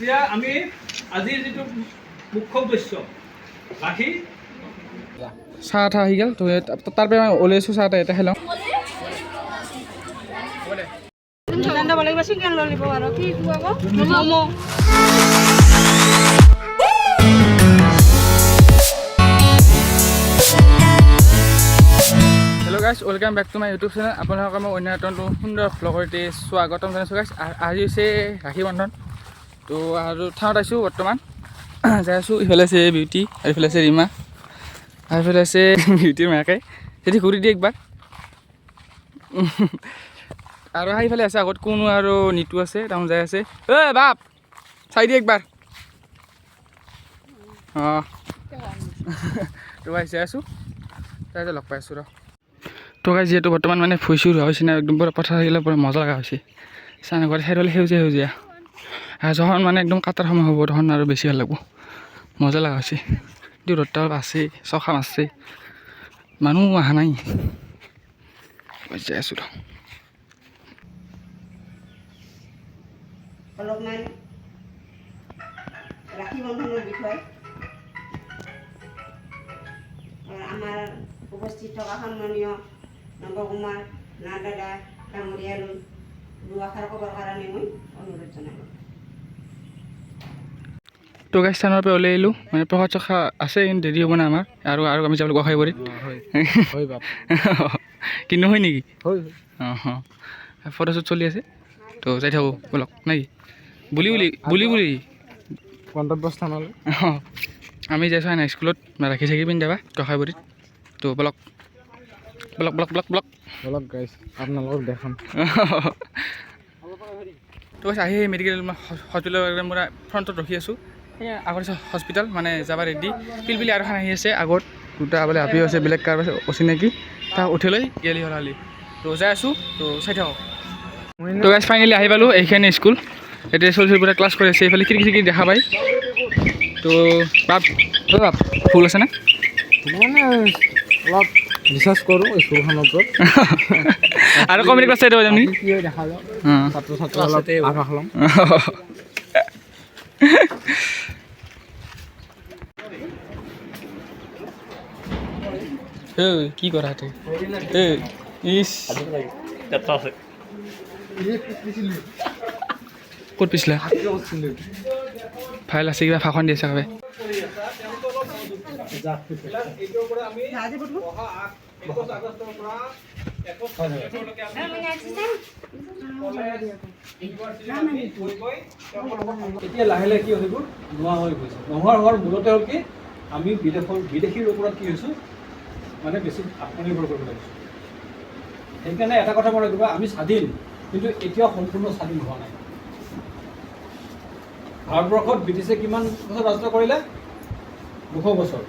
এতিয়া আমি আজিৰ যিটো মুখ্য উদ্দেশ্য ৰাখি চাহ এটা আহি গ'ল তো ইয়াত- তাৰ পৰা ওলাইছোঁ চাহ এটা এটা খাই লওঁ। লাগিব চিকেন ললিপপ আৰু কি momo' hello' guys welcome back to my YouTube channel আপোনালোকৰ মই অন্য এটা সুন্দৰ ব্লগৰ এটি স্বাগতম জনাইছোঁ গাইছ আজি হৈছে ৰাখী বন্ধন। তো আৰু ঠাইত আছোঁ বৰ্তমান। যাই আছোঁ, ইফালে আছে বিউটি আৰু ইফালে আছে ৰীমা, আৰু ইফালে আছে বিউটিৰ মাকে। যদি ঘূৰি দিয়ে একবাৰ। আৰু সেইফালে আছে, আগত কোনো আৰু নিতু আছে, তাহোন যাই আছে। ঐ বাপ! চাই দিয়ে একবাৰ। অঁ। তো গাইছ যাই আছোঁ। তাই লগ পাই আছোঁ, ৰ। তো গাই যিহেতু বৰ্তমান মানে ভুই চুই ৰোৱা হৈছে না, একদম পূৰা পথাৰ থাকিলে পূৰা মজা লগা হৈছে। চান ঘৰত চাৰিওফালে সেউজীয়া সেউজীয়া। যখন মানে একদম কাটাৰ সময় হ'ব, তখন আৰু বেছি ভালো লাগব। মজা লগা হৈছে। অলপ আছে চখা মাৰছে মানুহ অহা নাই। যাই আছোঁ ৰ। উপস্থিত থকা সন্মানীয় নৱকুমাৰ না দাদা ডাঙৰীয়ালৈ দুআষাৰ ক'বৰ কাৰণে মই অনুৰোধ জনালোঁ। তো স্থানৰ পৰা ওলাই আহিলোঁ। মানে প্ৰসাদ চখা আছে কিন্তু দেৰি হ'ব না আমাৰ। আৰু আৰু আমি যাবলৈ গোসাই বাৰীত কিন্তু হয় নেকি? অঁ ফটোশ্বুট চলি আছে। তো যাই থাকোঁ ব'লক। নেকি বুলি বুলি বুলি বুলি। গন্তব্যস্থানলৈ অঁ আমি যাইছোঁ নাই স্কুলত ৰাখি চাকি পিন্ধি যাবা টকাইবৰীত তো বলক। বলক বলক বলক বলক। বলক গাইছ আপোনালোকক দেখাম। তো আহি মেডিকেল হস্পিটেলৰ পূৰা ফ্ৰণ্টত ৰখি আছোঁ। আগত হস্পিটেল মানে যাব ৰেডি পিলপিলি আৰু এখন আহি আছে আগত। দুটা বোলে হাবি আছে বেলেগ কাৰ আছে অচিনাকি তাক উঠি লৈ গেলি হলালি তো যাই আছোঁ তো চাই থাকক। তো গাইজ ফাইনেলি আহি পালোঁ এইখিনি স্কুল এতিয়া চলি পুৰা ক্লাছ কৰি আছে এইফালে খিৰিকি চিৰিকি দেখা পায় তো বাপ বাপ ফুল আছে না? মানে অলপ ৰিচাৰ্চ কৰোঁ স্কুলখনৰ ওপৰত। আৰু কমেডি ক্লাছ চাই অঁ ছাত্ৰ ছাত্ৰী অলপ আভাস কি কৰা তই ঐ ইছ ক'ত পিছলা? ফাইল আছে, কিবা ভাষণ দি কাবে এতিয়া লাহে লাহে কি হৈ গ'ল নোহোৱা হৈ গৈছে। নোহোৱা হোৱাৰ মূলতে হ'ল কি, আমি বিদেশৰ বিদেশীৰ ওপৰত কি হৈছোঁ মানে বেছি আত্মনিৰ্ভৰ কৰিব লাগিছোঁ সেইকাৰণে এটা কথা মনত ৰাখিবা, আমি স্বাধীন, কিন্তু এতিয়াও সম্পূৰ্ণ স্বাধীন হোৱা নাই। ভাৰতবৰ্ষত ব্ৰিটিছে কিমান বছৰ ৰাজত্ব কৰিলে? দুশ বছৰ।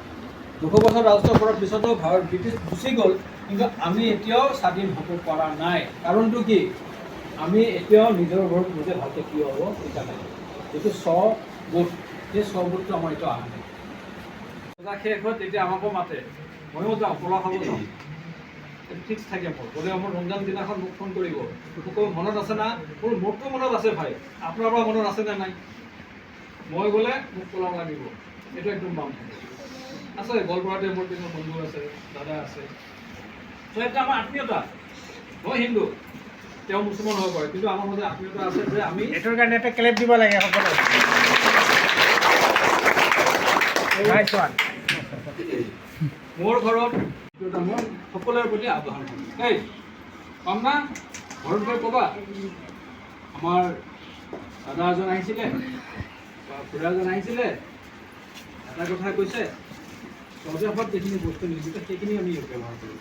দুশ বছৰ ৰাজত্ব কৰাৰ পিছতো ভাৰত ব্ৰিটিছ গুচি গ'ল, কিন্তু আমি এতিয়াও স্বাধীন হ'ব পৰা নাই। কাৰণটো কি? আমি এতিয়াও নিজৰ ঘৰত নিজে ভালকৈ কি হ'ব এতিয়া নাই। যিটো স্ববোধ। সেই স্ববোধটো আমাৰ এতিয়াও অহা নাই। পূজা শেষ হয় তেতিয়া আমাকো মাতে। ময়ো যাওঁ পলা খাব যাওঁ। ফিক্স থাকে মোৰ। গ'লে মোৰ ৰমজান দিনাখন মোক ফোন কৰিব। মনত আছে না? মোৰ মোৰতো মনত আছে ভাই। আপোনাৰ পৰা মনত আছে নে নাই? মই গ'লে মোক পলাও লাগিব। এইটো একদম বাম থাকে। আছে গোৱালপাৰাতে মোৰ কিছুমান বন্ধু আছে দাদা আছে। ত' এটা আমাৰ আত্মীয়তা। মই হিন্দু। তেওঁ মুছলমান হ'ব পাৰে। কিন্তু আমাৰ মাজত আত্মীয়তা আছে যে আমি এইটোৰ কাৰণে এটা ক্লেপ দিব লাগে সকলোৱে মোৰ ঘৰত মই সকলোৰে প্ৰতি আহ্বান কৰিম দেই পাম না? ঘৰত গৈ ক'বা। আমাৰ দাদা এজন আহিছিলে, বা খুৰা এজন আহিছিলে, এটা কথা কৈছে চৌদেশত যিখিনি বস্তু নিৰ্মিত, সেইখিনি আমি ব্যৱহাৰ কৰিম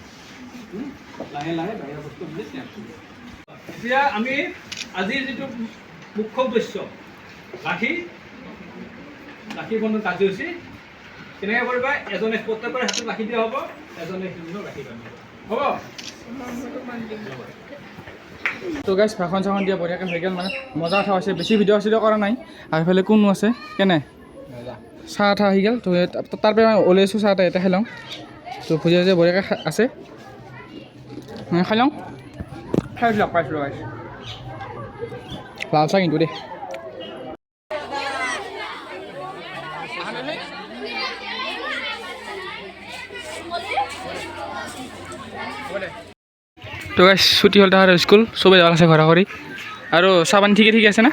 লাহে লাহে বাহিৰা বস্তু আমি এতিয়া আমি আজিৰ যিটো মুখ্য উদ্দেশ্য ৰাখি ৰাখি বন্ধন কাৰ্যসূচী কেনেকৈ কৰিবা? এজনে প্ৰত্যেকৰে হাতত ৰাখি দিয়া হ'ব। এজনে ৰাখি হ'ব? তো গাইছ ভাষণ চাখন দিয়া বঢ়িয়াকৈ হৈ গ'ল মানে। মজা উঠা হৈছে বেছি ভিডিঅ' চিডিঅ' কৰা নাই। আৰু এইফালে কোনো আছে? কেনে? চাহ এটা আহি গ'ল। তো ইয়াত- তাৰ পৰা ওলাইছোঁ চাহ এটা এটা খাই লওঁ। তো ভুজিয়া ভুজিয়া বঢ়িয়াকৈ আছে। খাই লওঁ? খাই লগ পাইছোঁ গাইছ লাল চাহ কিন্তু দেই। তো গাইছ ছুটি হ'ল তাহাৰ স্কুল চবেই যাব আছে ঘৰি আৰু চাহ পানী ঠিকে ঠিকে আছে না?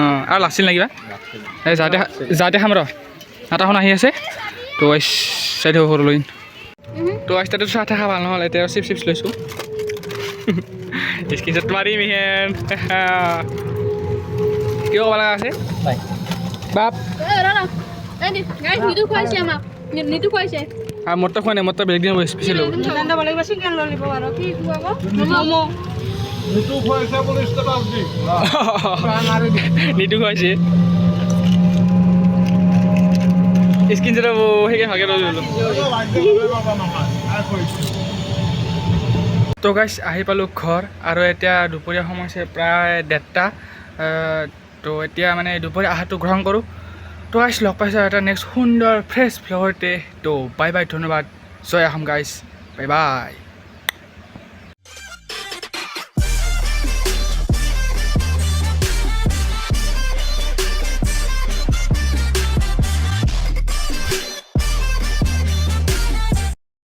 অঁ আৰু লাগছিল না কিবা? এই যাতে যাতে খাম ৰ। আটাখন আহি আছে। তো গাইছ চাই থাকোঁ সৰুলৈ তো গাইছ তাতে চাহ থাকা ভালো নহ'ল এতিয়া চিপছ চিপছ লৈছোঁ। স্ক্ৰীনশ্বট মাৰিম ইহেন কিয় ক'ব লগা আছে? বাপ। নিতু খোৱা নাই মোৰতো বেলেগ দিন স্পেচিয়েল হ'ব। দাব লাগিব চিকেন ললিপপ আৰু। কি খোৱা ম'ম' নিতু খুৱাইছে স্ক্ৰীনশ্বট সেইকে ভাগে লৈ ল'লোঁ তো গাইছ আহি পালোঁ ঘৰ আৰু এতিয়া দুপৰীয়া সময় হৈছে প্ৰায় ডেৰটা তো এতিয়া মানে দুপৰীয়া আহাৰটো গ্ৰহণ কৰোঁ। তো গাইছ লগ পাইছোঁ এটা নেক্সট সুন্দৰ ফ্ৰেছ ফ্লেভাৰতে তো বাই বাই ধন্যবাদ জয় আহম গাইছ বাই বাই